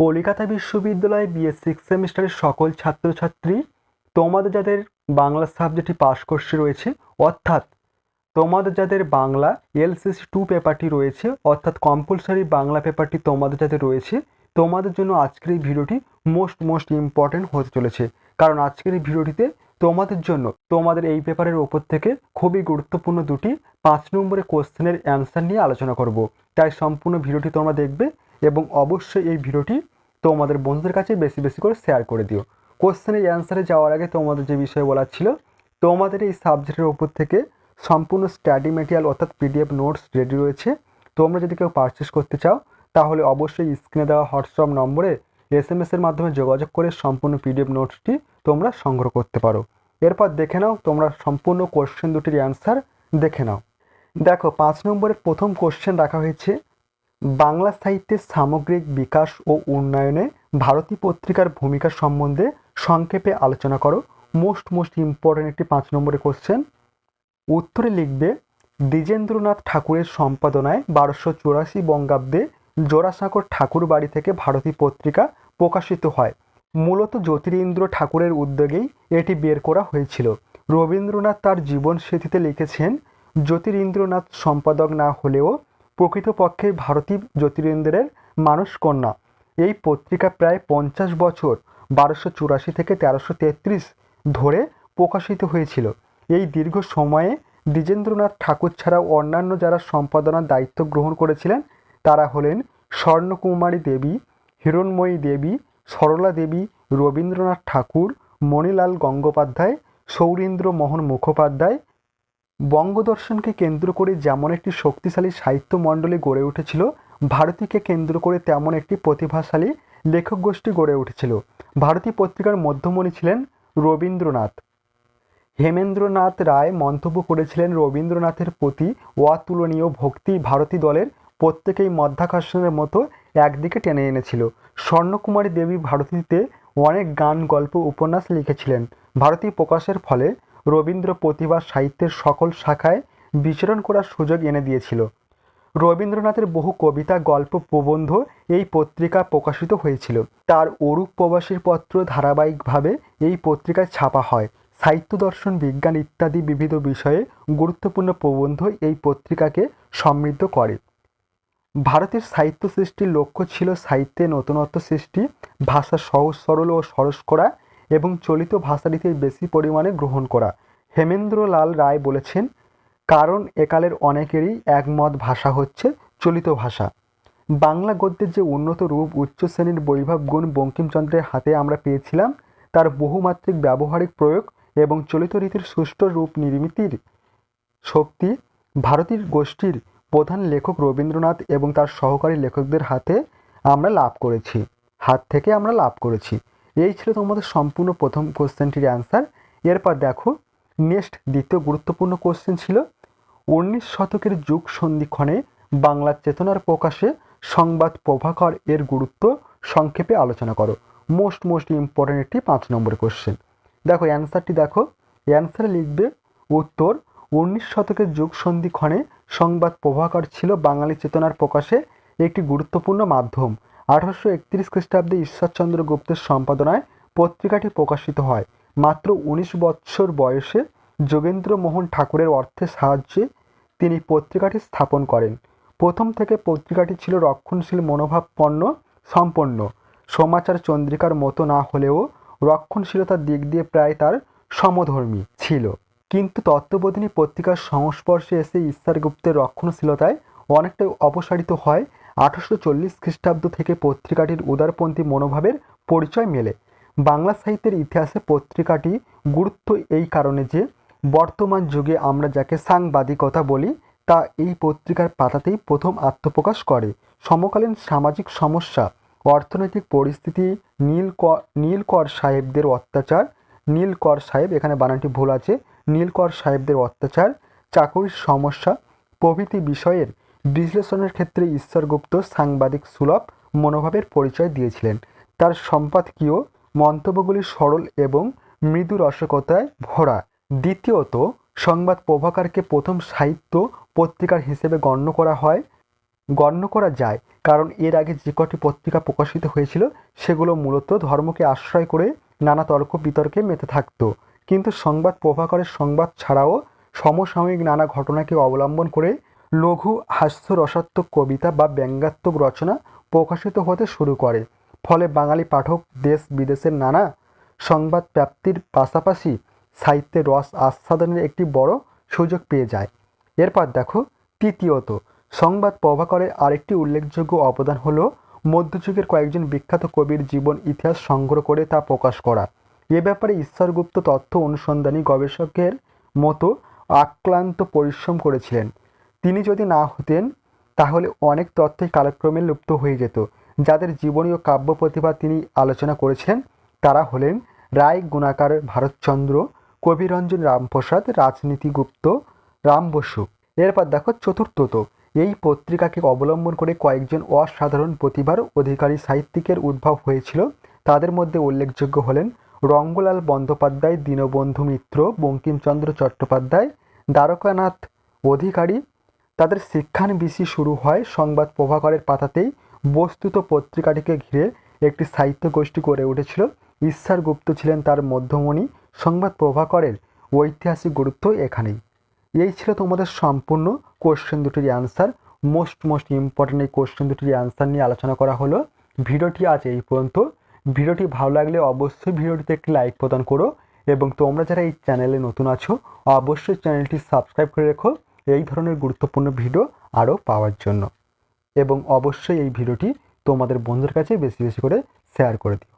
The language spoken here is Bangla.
কলিকাতা বিশ্ববিদ্যালয়ে বিএ সিক্স সেমিস্টারের সকল ছাত্রছাত্রী তোমাদের যাদের বাংলা সাবজেক্টটি পাস কোর্সে রয়েছে, অর্থাৎ তোমাদের যাদের বাংলা এলসিসি টু পেপারটি রয়েছে, অর্থাৎ কম্পালসারি বাংলা পেপারটি তোমাদের যাদের রয়েছে, তোমাদের জন্য আজকের এই ভিডিওটি মোস্ট মোস্ট ইম্পর্টেন্ট হতে চলেছে। কারণ আজকের এই ভিডিওটিতে তোমাদের জন্য তোমাদের এই পেপারের ওপর থেকে খুবই গুরুত্বপূর্ণ দুটি পাঁচ নম্বরের কোশ্চেনের অ্যান্সার নিয়ে আলোচনা করব। তাই সম্পূর্ণ ভিডিওটি তোমরা দেখবে এবং অবশ্যই এই ভিডিওটি তোমাদের বন্ধুদের কাছে বেশি বেশি করে শেয়ার করে দিও। কোশ্চেনের অ্যান্সারে যাওয়ার আগে তোমাদের যে বিষয় বলার ছিল, তোমাদের এই সাবজেক্টের ওপর থেকে সম্পূর্ণ স্টাডি মেটেরিয়াল অর্থাৎ পিডিএফ নোটস রেডি রয়েছে। তোমরা যদি কেউ পারচেস করতে চাও, তাহলে অবশ্যই স্ক্রিনে দেওয়া হোয়াটসঅ্যাপ নম্বরে এস এম এসের মাধ্যমে যোগাযোগ করে সম্পূর্ণ পিডিএফ নোটসটি তোমরা সংগ্রহ করতে পারো। এরপর দেখে নাও, তোমরা সম্পূর্ণ কোশ্চেন দুটির অ্যান্সার দেখে নাও। দেখো, পাঁচ নম্বরের প্রথম কোশ্চেন রাখা হয়েছে বাংলা সাহিত্যের সামগ্রিক বিকাশ ও উন্নয়নে ভারতী পত্রিকার ভূমিকা সম্বন্ধে সংক্ষেপে আলোচনা করো। মোস্ট মোস্ট ইম্পর্টেন্ট একটি পাঁচ নম্বরে কোশ্চেন উত্তরে লিখবে, দ্বিজেন্দ্রনাথ ঠাকুরের সম্পাদনায় বারোশো চুরাশি বঙ্গাব্দে জোড়াসাঁকর ঠাকুর বাড়ি থেকে ভারতী পত্রিকা প্রকাশিত হয়। মূলত জ্যোতিরিন্দ্র ঠাকুরের উদ্যোগেই এটি বের করা হয়েছিল। রবীন্দ্রনাথ তার জীবন স্মৃতিতে লিখেছেন, জ্যোতিরিন্দ্রনাথ সম্পাদক না হলেও প্রকৃতপক্ষে ভারতী জ্যোতিরেন্দ্রের মানুষ কন্যা। এই পত্রিকা প্রায় পঞ্চাশ বছর, বারোশো চুরাশি থেকে তেরোশো তেত্রিশ ধরে প্রকাশিত হয়েছিল। এই দীর্ঘ সময়ে দ্বিজেন্দ্রনাথ ঠাকুর ছাড়াও অন্যান্য যারা সম্পাদনার দায়িত্ব গ্রহণ করেছিলেন, তারা হলেন স্বর্ণকুমারী দেবী, হিরণময়ী দেবী, সরলা দেবী, রবীন্দ্রনাথ ঠাকুর, মণিলাল গঙ্গোপাধ্যায় সৌরীন্দ্র মোহন মুখোপাধ্যায় বঙ্গদর্শনকে কেন্দ্র করে যেমন একটি শক্তিশালী সাহিত্য মণ্ডলী গড়ে উঠেছিল, ভারতীকে কেন্দ্র করে তেমন একটি প্রতিভাশালী লেখক গোষ্ঠী গড়ে উঠেছিল। ভারতী পত্রিকার মধ্যমণি ছিলেন রবীন্দ্রনাথ। হেমেন্দ্রনাথ রায় মন্তব্য করেছিলেন, রবীন্দ্রনাথের প্রতি অতুলনীয় ভক্তি ভারতী দলের প্রত্যেকেই মধ্যাকর্ষণের মতো একদিকে টেনে এনেছিল। স্বর্ণকুমারী দেবী ভারতীতে অনেক গান গল্প উপন্যাস লিখেছিলেন। ভারতী প্রকাশের ফলে রবীন্দ্র প্রতিভা সাহিত্যের সকল শাখায় বিচরণ করার সুযোগ এনে দিয়েছিল। রবীন্দ্রনাথের বহু কবিতা, গল্প, প্রবন্ধ এই পত্রিকা প্রকাশিত হয়েছিল। তার অরূপ প্রবাসীর পত্র ধারাবাহিকভাবে এই পত্রিকায় ছাপা হয়। সাহিত্য দর্শন, বিজ্ঞান ইত্যাদি বিবিধ বিষয়ে গুরুত্বপূর্ণ প্রবন্ধ এই পত্রিকাকে সমৃদ্ধ করে। ভারতের সাহিত্য সৃষ্টির লক্ষ্য ছিল সাহিত্যে নতুনত্ব সৃষ্টি, ভাষা সহজ, সরল ও সরস করা এবং চলিত ভাষাটিতে বেশি পরিমাণে গ্রহণ করা। হেমেন্দ্রলাল রায় বলেছেন, কারণ একালের অনেকেরই একমত ভাষা হচ্ছে চলিত ভাষা। বাংলা গদ্যের যে উন্নত রূপ উচ্চ শ্রেণির বৈভব গুণ বঙ্কিমচন্দ্রের হাতে আমরা পেয়েছিলাম, তার বহুমাত্রিক ব্যবহারিক প্রয়োগ এবং চলিত রীতির সুষ্ঠু রূপ নির্মিতির শক্তি ভারতীয় গোষ্ঠীর প্রধান লেখক রবীন্দ্রনাথ এবং তার সহকারী লেখকদের হাতে আমরা লাভ করেছি, হাত থেকে আমরা লাভ করেছি। এই ছিল তোমাদের সম্পূর্ণ প্রথম কোশ্চেনটির অ্যান্সার। এরপর দেখো, নেক্সট দ্বিতীয় গুরুত্বপূর্ণ কোশ্চেন ছিল, উনিশ শতকের যুগ সন্ধিক্ষণে বাংলার চেতনার প্রকাশে সংবাদ প্রভাকর এর গুরুত্ব সংক্ষেপে আলোচনা করো। মোস্ট মোস্ট ইম্পর্টেন্ট একটি পাঁচ নম্বর কোশ্চেন। দেখো, অ্যান্সারটি দেখো, অ্যান্সারে লিখবে, উত্তর, উনিশ শতকের যুগ সন্ধিক্ষণে সংবাদ প্রভাকর ছিল বাঙালি চেতনার প্রকাশে একটি গুরুত্বপূর্ণ মাধ্যম। আঠারোশো একত্রিশ খ্রিস্টাব্দে ঈশ্বরচন্দ্র গুপ্তের সম্পাদনায় পত্রিকাটি প্রকাশিত হয়। মাত্র উনিশ বৎসর বয়সে যোগেন্দ্র মোহন ঠাকুরের অর্থের সাহায্যে তিনি পত্রিকাটি স্থাপন করেন। প্রথম থেকে পত্রিকাটি ছিল রক্ষণশীল মনোভাবপন্ন সম্পন্ন। সমাচার চন্দ্রিকার মতো না হলেও রক্ষণশীলতার দিক দিয়ে প্রায় তার সমধর্মী ছিল। কিন্তু তত্ত্ববোধিনী পত্রিকার সংস্পর্শে এসে ঈশ্বর গুপ্তের রক্ষণশীলতায় অনেকটাই অপসারিত হয় আঠারোশো চল্লিশ খ্রিস্টাব্দ থেকে পত্রিকাটির উদারপন্থী মনোভাবের পরিচয় মেলে। বাংলা সাহিত্যের ইতিহাসে পত্রিকাটি গুরুত্ব এই কারণে যে, বর্তমান যুগে আমরা যাকে সাংবাদিকতা বলি, তা এই পত্রিকার পাতাতেই প্রথম আত্মপ্রকাশ করে। সমকালীন সামাজিক সমস্যা, অর্থনৈতিক পরিস্থিতি, নীলকর নীলকর সাহেবদের অত্যাচার, নীলকর সাহেব, এখানে বানানটি ভুল আছে, নীলকর সাহেবদের অত্যাচার, চাকরির সমস্যা প্রভৃতি বিষয়ের বিশ্লেষণের ক্ষেত্রে ঈশ্বরগুপ্ত সাংবাদিক সুলভ মনোভাবের পরিচয় দিয়েছিলেন। তার সম্পাদকীয় মন্তব্যগুলি সরল এবং মৃদু রসকতায় ভরা। দ্বিতীয়ত, সংবাদ প্রভাকারকে প্রথম সাহিত্য পত্রিকার হিসেবে গণ্য করা হয়। গণ্য করা যায়, কারণ এর আগে যে কটি পত্রিকা প্রকাশিত হয়েছিল, সেগুলো মূলত ধর্মকে আশ্রয় করে নানা তর্ক বিতর্কে মেতে থাকত। কিন্তু সংবাদ প্রভাকরের সংবাদ ছাড়াও সমসাময়িক নানা ঘটনাকে অবলম্বন করে লঘু হাস্যরসাত্মক কবিতা বা ব্যঙ্গাত্মক রচনা প্রকাশিত হতে শুরু করে। ফলে বাঙালি পাঠক দেশ বিদেশের নানা সংবাদ প্রাপ্তির পাশাপাশি সাহিত্যের রস আস্বাদনের একটি বড় সুযোগ পেয়ে যায়। এরপর দেখো, তৃতীয়ত, সংবাদ প্রভাকরের আরেকটি উল্লেখযোগ্য অবদান হলো মধ্যযুগের কয়েকজন বিখ্যাত কবির জীবন ইতিহাস সংগ্রহ করে তা প্রকাশ করা। এ ব্যাপারে ঈশ্বরগুপ্ত তথ্য অনুসন্ধানী গবেষকের মতো আক্লান্ত পরিশ্রম করেছিলেন। তিনি যদি না হতেন, তাহলে অনেক তথ্যই কালক্রমে লুপ্ত হয়ে যেত। যাদের জীবনী ও কাব্য প্রতিভা তিনি আলোচনা করেছেন, তারা হলেন রায় গুণাকার ভারতচন্দ্র, কবিরঞ্জন রামপ্রসাদ রাজনীতিগুপ্ত রাম বসু। এরপর দেখো চতুর্থত। এই পত্রিকাকে অবলম্বন করে কয়েকজন অসাধারণ প্রতিভার অধিকারী সাহিত্যিকের উদ্ভব হয়েছিল। তাদের মধ্যে উল্লেখযোগ্য হলেন রঙ্গলাল বন্দ্যোপাধ্যায়, দীনবন্ধু মিত্র, বঙ্কিমচন্দ্র চট্টোপাধ্যায়, দ্বারকানাথ অধিকারী তাদের শিক্ষান শিক্ষানবিশি শুরু হয় সংবাদ প্রভাকরের পাতাতেই। বস্তুত পত্রিকাটিকে ঘিরে একটি সাহিত্য গোষ্ঠী গড়ে উঠেছিল। ঈশ্বর গুপ্ত ছিলেন তার মধ্যমণি। সংবাদ প্রভাকরের ঐতিহাসিক গুরুত্ব এখানেই। এই ছিল তোমাদের সম্পূর্ণ কোশ্চেন দুটির অ্যান্সার মোস্ট মোস্ট ইম্পর্টেন্ট এই কোশ্চেন দুটির অ্যান্সার নিয়ে আলোচনা করা হলো। ভিডিওটি আজ এই পর্যন্ত। ভিডিওটি ভালো লাগলে অবশ্যই ভিডিওটিতে একটি লাইক প্রদান করো। এবং তোমরা যারা এই চ্যানেলে নতুন আছো, অবশ্যই চ্যানেলটি সাবস্ক্রাইব করে রেখো। এই ধরনের গুরুত্বপূর্ণ ভিডিও আরও পাওয়ার জন্য। এবং অবশ্যই এই ভিডিওটি তোমাদের বন্ধুর কাছে বেশি বেশি করে শেয়ার করে দিও।